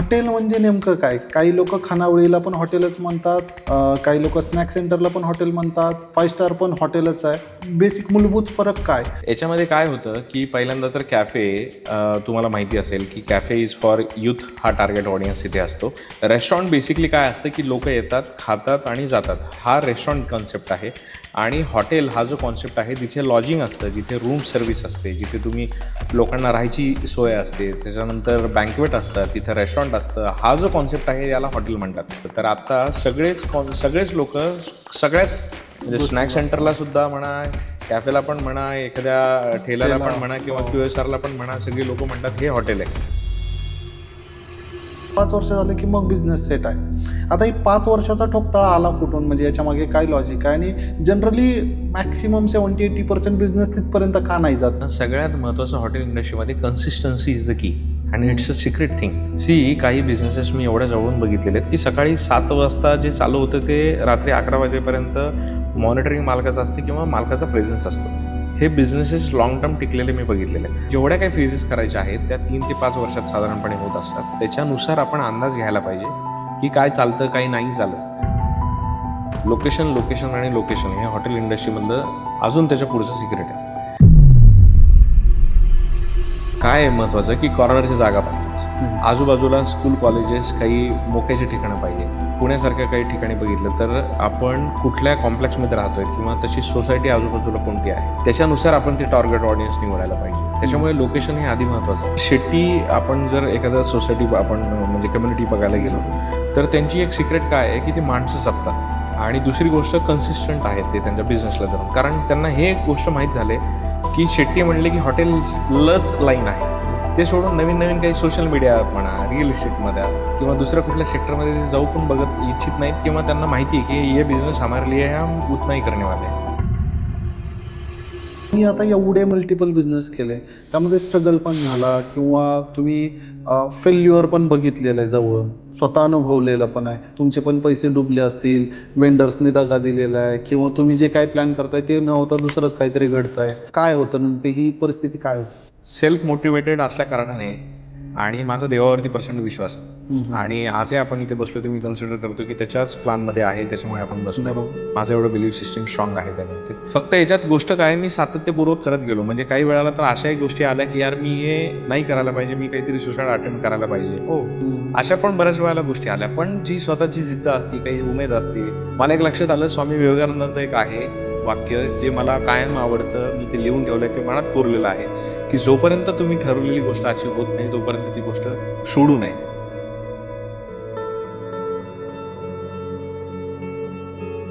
Hotel म्हणजे नेमकं काय? काही लोक खानावळीला पण हॉटेलच म्हणतात काही लोक स्नॅक सेंटरला पण हॉटेल म्हणतात फाय स्टार पण हॉटेलच आहे. बेसिक मूलभूत फरक काय? याच्यामध्ये काय होतं की पहिल्यांदा तर कॅफे तुम्हाला माहिती असेल की कॅफे इज फॉर यूथ हा टार्गेट ऑडियन्स तिथे असतो. रेस्टॉरंट बेसिकली काय असतं की लोक येतात खातात आणि जातात. हा रेस्टॉरंट कॉन्सेप्ट आहे. आणि हॉटेल हा जो कॉन्सेप्ट आहे तिथे लॉजिंग असतं जिथे रूम सर्व्हिस असते जिथे तुम्ही लोकांना राहायची सोय असते त्याच्यानंतर बँकवेट असतं तिथं रेस्टॉरंट असतं हा जो कॉन्सेप्ट आहे याला हॉटेल म्हणतात. तर आता सगळेच कॉन सगळेच लोक सगळ्याच म्हणजे स्नॅक सेंटरला सुद्धा म्हणा कॅफेला पण म्हणा एखाद्या ठेल्याला पण म्हणा किंवा क्यू एस आरला पण म्हणा सगळी लोक म्हणतात हे हॉटेल आहे. पाच वर्ष झाले की मग बिझनेस सेट आहे. आता ही पाच वर्षाचा ठोकताळा आला कुठून? म्हणजे याच्या मागे काय लॉजिक आहे? आणि generally maximum seventy eighty percent business तिथपर्यंत का नाही जात? सगळ्यात महत्त्वाचं हॉटेल इंडस्ट्रीमध्ये कन्सिस्टन्सी इज द की आणि it's a secret thing see काही बिझनेसेस मी एवढ्या जवळून बघितलेले आहेत की सकाळी सात वाजता जे चालू होतं ते रात्री अकरा वाजेपर्यंत मॉनिटरिंग मालकाचं असते किंवा मालकाचा प्रेझेन्स असतो. हे बिझनेसेस लॉंग टर्म टिकलेले मी बघितलेले आहेत. जेवढ्या काही फेजेस करायच्या आहेत त्या तीन ते पाच वर्षात साधारणपणे होत असतात. त्याच्यानुसार आपण अंदाज घ्यायला पाहिजे की काय चालतं काही नाही चालत. लोकेशन लोकेशन आणि लोकेशन हे हॉटेल इंडस्ट्रीमधलं अजून त्याच्या पुढचं सिक्रेट आहे. काय आहे की कॉर्नरची जागा पाहिजे. आजूबाजूला स्कूल कॉलेजेस काही मोक्याची ठिकाणं पाहिजे पुण्यासारख्या काही ठिकाणी बघितलं तर आपण कुठल्या कॉम्प्लेक्समध्ये राहतोय किंवा तशी सोसायटी आजूबाजूला कोणती आहे त्याच्यानुसार आपण ते टार्गेट ऑडियन्स निवडायला पाहिजे. त्याच्यामुळे लोकेशन हे आधी महत्वाचं आहे. शेट्टी आपण जर एखाद्या सोसायटी आपण म्हणजे कम्युनिटी बघायला गेलो तर त्यांची एक सिक्रेट काय आहे की ती माणसं जपतात. आणि दुसरी गोष्ट कन्सिस्टंट आहेत ते त्यांच्या बिझनेसला धरून. कारण त्यांना हे एक गोष्ट माहीत झाले की शेट्टी म्हणले की हॉटेलच लाईन आहे. ते सोडून नवीन नवीन काही सोशल मीडिया म्हणा रिअल इस्टेटमध्ये किंवा दुसऱ्या कुठल्या सेक्टरमध्ये ते जाऊ पण बघत इच्छित नाहीत किंवा त्यांना माहिती आहे की हे बिझनेस हमारे लिए हम उतना ही करने वाले मी आता एवढे मल्टिपल बिझनेस केले त्यामध्ये स्ट्रगल पण झाला किंवा तुम्ही फेल्युअर पण बघितलेलं आहे जवळ. स्वतः अनुभवलेलं पण आहे. तुमचे पण पैसे डुबले असतील वेंडर्सने दगा दिलेला आहे किंवा तुम्ही जे काय प्लॅन करताय ते न होता दुसरंच काहीतरी घडतंय. काय होतं नेमकी? ही परिस्थिती काय होती? सेल्फ मोटिवेटेड असल्या कारणाने आणि माझा देवावरती प्रचंड विश्वास आहे. आणि आजही आपण इथे बसलो तर मी कन्सिडर करतो की त्याच्याच प्लॅनमध्ये आहे त्याच्यामुळे आपण बसलो. माझं एवढं बिलीफ सिस्टम स्ट्रॉंग आहे त्यामध्ये फक्त याच्यात गोष्ट काय मी सातत्यपूर्वक करत गेलो. म्हणजे काही वेळाला तर अशाही गोष्टी आल्या की यार मी हे नाही करायला पाहिजे मी काहीतरी सुसाईड अटेंड करायला पाहिजे. हो. अशा पण बऱ्याच वेळेला गोष्टी आल्या. पण जी स्वतःची जिद्द असती काही उमेद असते मला एक लक्षात आलं स्वामी विवेकानंदांचं एक आहे वाक्य जे मला कायम आवडतं मी ते लिहून ठेवलं आहे ते मनात कोरलेलं आहे. की जोपर्यंत तुम्ही ठरवलेली गोष्ट अशी होत नाही तोपर्यंत ती गोष्ट सोडू नये.